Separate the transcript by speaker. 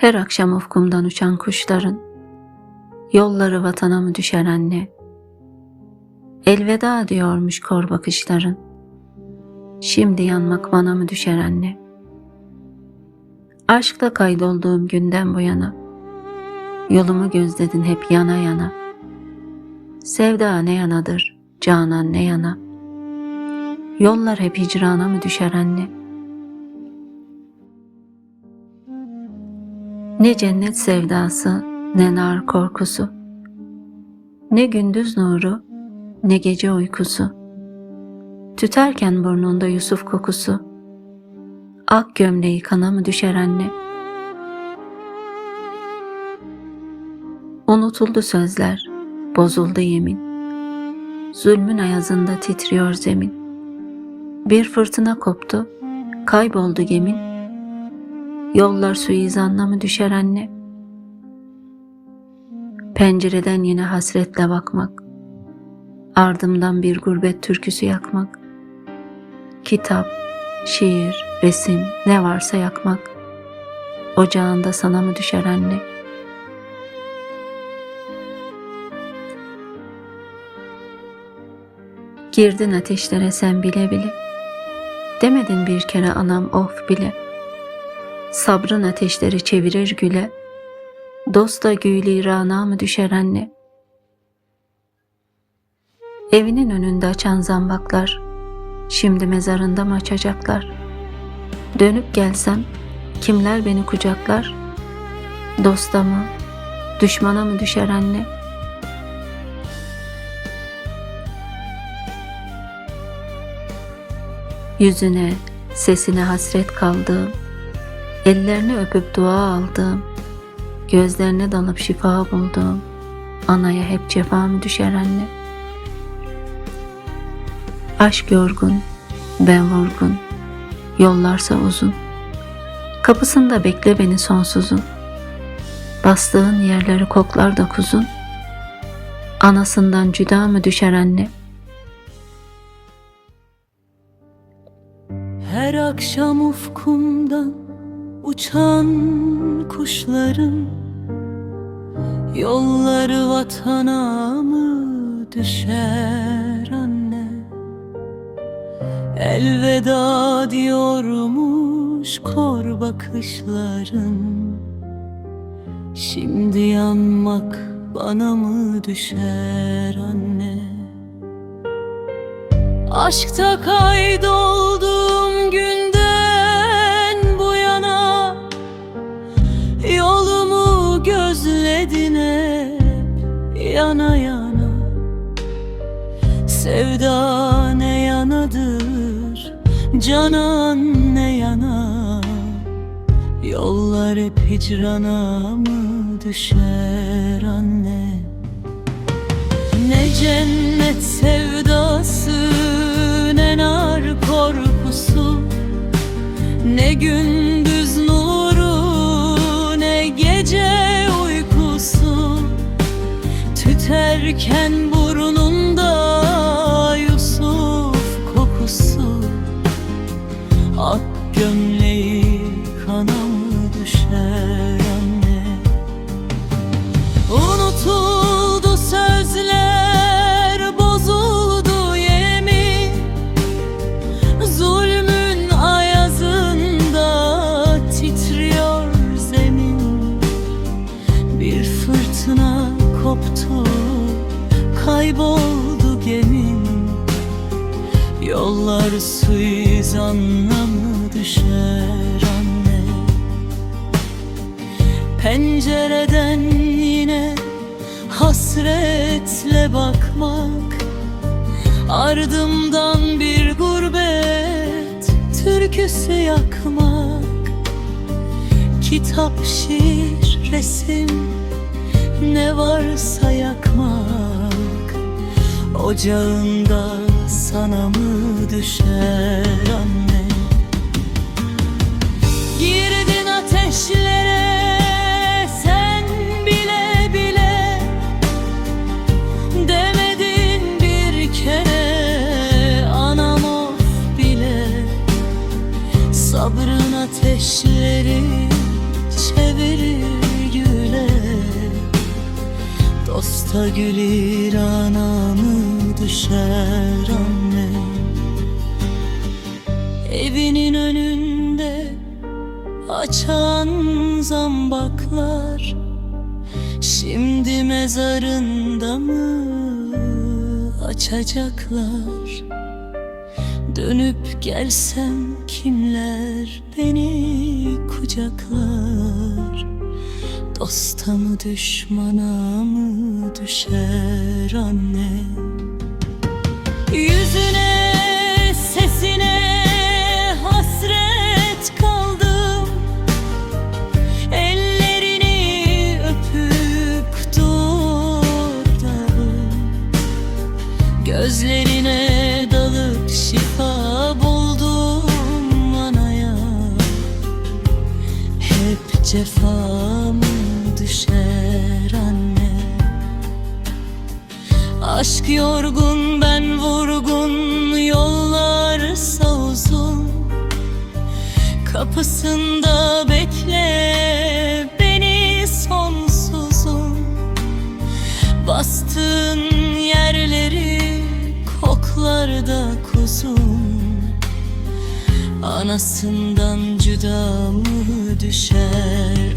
Speaker 1: Her akşam ufkumdan uçan kuşların Yolları vatana mı düşer anne? Elveda diyormuş kor bakışların Şimdi yanmak bana mı düşer anne? Aşkla kaydolduğum günden bu yana Yolumu gözledin hep yana yana Sevda ne yanadır, canan ne yana Yollar hep hicrana mı düşer anne? Ne cennet sevdası, ne nar korkusu. Ne gündüz nuru, ne gece uykusu. Tüterken burnunda Yusuf kokusu. Ak gömleği kana mı düşer anne? Unutuldu sözler, bozuldu yemin. Zulmün ayazında titriyor zemin. Bir fırtına koptu, kayboldu gemin. Yollar suizanla mı düşer anne? Pencereden yine hasretle bakmak, ardımdan bir gurbet türküsü yakmak, kitap, şiir, resim ne varsa yakmak, ocağında sana mı düşer anne? Girdin ateşlere sen bile bile, demedin bir kere anam of bile, sabrın ateşleri çevirir güle, dosta güylü rana mı düşer anne? Evinin önünde açan zambaklar, şimdi mezarında mı açacaklar? Dönüp gelsem, kimler beni kucaklar? Dosta mı, düşmana mı düşer anne? Yüzüne, sesine hasret kaldığım, ellerini öpüp dua aldığım, Gözlerine dalıp şifa buldum. Anaya hep cefa mı düşer anne? Aşk yorgun, ben vurgun. Yollarsa uzun. Kapısında bekle beni sonsuzun. Bastığın yerleri koklar da kuzun. Anasından cüda mı düşer anne?
Speaker 2: Her akşam ufkumdan uçan kuşların Yolları vatana mı düşer anne? Elveda diyormuş kor bakışların. Şimdi yanmak bana mı düşer anne? Aşkta kaydolduğum günden gözledin hep yana yana. Sevda ne yanadır, canan ne yana. Yollar hep hicrana mı düşer anne? Ne cennet sevdası ne nar korkusu Ne gündüz Tüterken burnunda Yusuf kokusu. Ak gömleği Yollar suizanla mı düşer anne. Pencereden yine hasretle bakmak Ardımdan bir gurbet türküsü yakmak. Kitap, şiir, resim ne varsa yakmak. Ocağında sana mı düşer anne? Girdin ateşlere sen bile bile Demedin bir kere anam of bile. Sabrın ateşleri çevirir güle. Dosta gülür anamı düşer anne. Evinin önünde açan zambaklar Şimdi mezarında mı açacaklar? Dönüp gelsem kimler beni kucaklar? Dosta mı düşmana mı düşer anne Yüzüne sesine hasret kaldım. Ellerini öpüp durdum. Gözlerine dalıp şifa buldum anaya. Hep cefam düşer anne. Aşk yorgun Kapısında bekle beni sonsuzum. Bastığın yerleri koklar da kuzum. Anasından cüda mı düşer